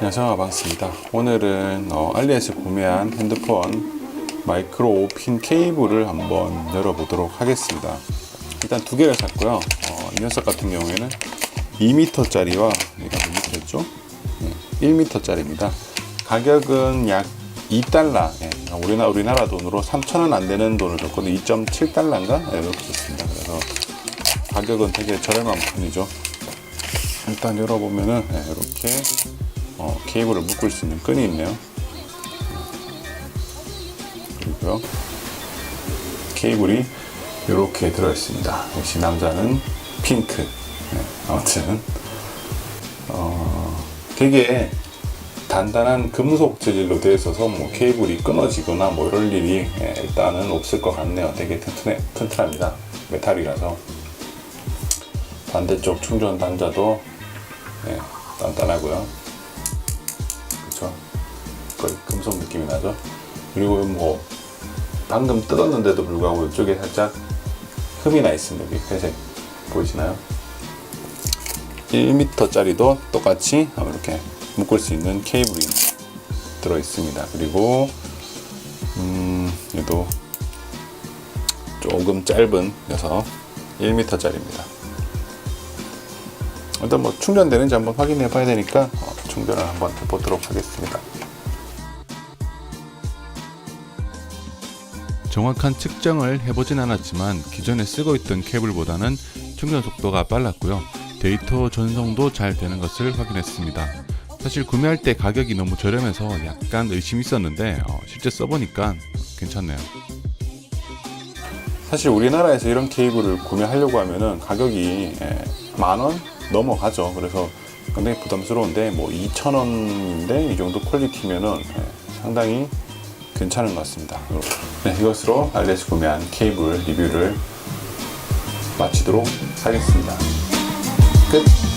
안녕하세요 반갑습니다. 오늘은 어, 알리에서 구매한 핸드폰 마이크로 5핀 케이블을 한번 열어보도록 하겠습니다. 일단 두 개를 샀고요. 어, 이 녀석 같은 경우에는 2m 짜리와 얘가 몇 미터였죠? 네, 1m 짜리입니다. 가격은 약 2달러. 예, 우리나라, 우리나라 돈으로 3,000원 안 되는 돈을 줬거든요. 2.7달러인가? 네, 이렇게 줬습니다. 그래서 가격은 되게 저렴한 편이죠. 일단 열어보면은 네, 이렇게 어, 케이블을 묶을 수 있는 끈이 있네요. 그리고요. 케이블이 이렇게 들어있습니다. 역시 남자는 핑크. 네, 아무튼 어, 되게 단단한 금속 재질로 되어 있어서 뭐 케이블이 끊어지거나 뭐 이럴 일이 예, 일단은 없을 것 같네요. 되게 튼튼해, 튼튼합니다. 메탈이라서 반대쪽 충전 단자도 예, 단단하고요. 그쵸? 거의 금속 느낌이 나죠? 그리고 뭐 방금 뜯었는데도 불구하고 이쪽에 살짝 흠이 나 있습니다. 여기 회색 보이시나요? 1m짜리도 똑같이 이렇게 묶을 수 있는 케이블이 들어 있습니다. 그리고 음, 얘도 조금 짧은 녀석 1m짜리입니다. 일단 뭐 충전되는지 한번 확인해 봐야 되니까 어, 충전을 한번 해보도록 하겠습니다. 정확한 측정을 해보진 않았지만 기존에 쓰고 있던 케이블보다는 충전 속도가 빨랐고요. 데이터 전송도 잘 되는 것을 확인했습니다. 사실 구매할 때 가격이 너무 저렴해서 약간 의심이 있었는데 어, 실제 써보니까 괜찮네요. 사실 우리나라에서 이런 케이블을 구매하려고 하면은 가격이 예, 만원 넘어가죠. 그래서 굉장히 부담스러운데 뭐 2천 원인데 이 정도 퀄리티면은 예, 상당히 괜찮은 것 같습니다. 네, 이것으로 알레스 구매한 케이블 리뷰를 마치도록 하겠습니다. 끝.